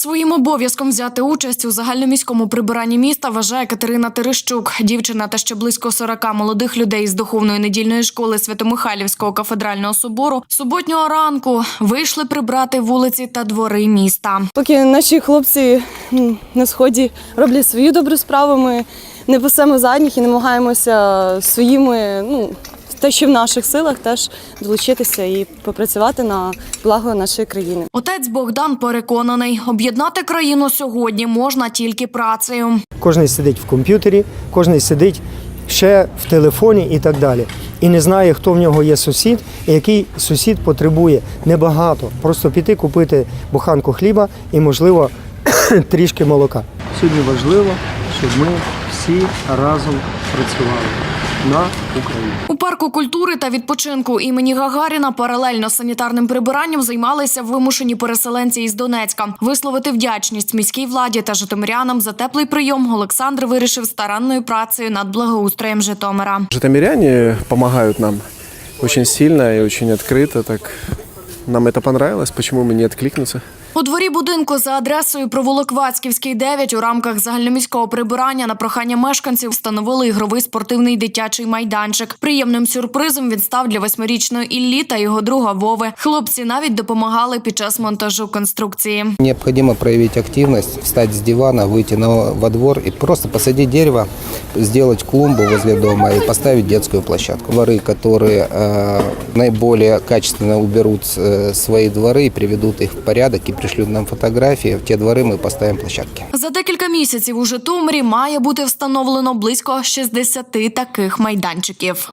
Своїм обов'язком взяти участь у загальноміському прибиранні міста вважає Катерина Терещук. Дівчина та ще близько 40 молодих людей з духовної недільної школи Святомихайлівського кафедрального собору суботнього ранку вийшли прибрати вулиці та двори міста. Поки наші хлопці на сході роблять свою добру справу, ми не пасемо задніх і намагаємося своїми, ну те, що в наших силах, теж долучитися і попрацювати на благо нашої країни. Отець Богдан переконаний, об'єднати країну сьогодні можна тільки працею. Кожен сидить в комп'ютері, кожен сидить ще в телефоні і так далі. І не знає, хто в нього є сусід, і який сусід потребує небагато. Просто піти купити буханку хліба і, можливо, трішки молока. Сьогодні важливо, щоб ми всі разом працювали на Україну. У парку культури та відпочинку імені Гагаріна паралельно з санітарним прибиранням займалися вимушені переселенці із Донецька. Висловити вдячність міській владі та житомирянам за теплий прийом Олександр вирішив старанною працею над благоустроєм Житомира. Житомиряні допомагають нам очень сильно і дуже відкрито. Так нам это понравилось. Почему бы не откликнуться? У дворі будинку за адресою провулок Вацьківський 9 у рамках загальноміського прибирання на прохання мешканців встановили ігровий спортивний дитячий майданчик. Приємним сюрпризом він став для восьмирічної Іллі та його друга Вови. Хлопці навіть допомагали під час монтажу конструкції. Необходимо проявить активность, встать с дивана, выйти на, во двор и просто посадить дерево, сделать клумбу возле дома и поставить детскую площадку. Дворы, которые э, наиболее качественно уберут э, свои дворы и приведут их в порядок и пришлют нам фотографии, в те дворы мы поставим площадки. За декілька місяців у Житомирі має бути встановлено близько 60 таких майданчиків.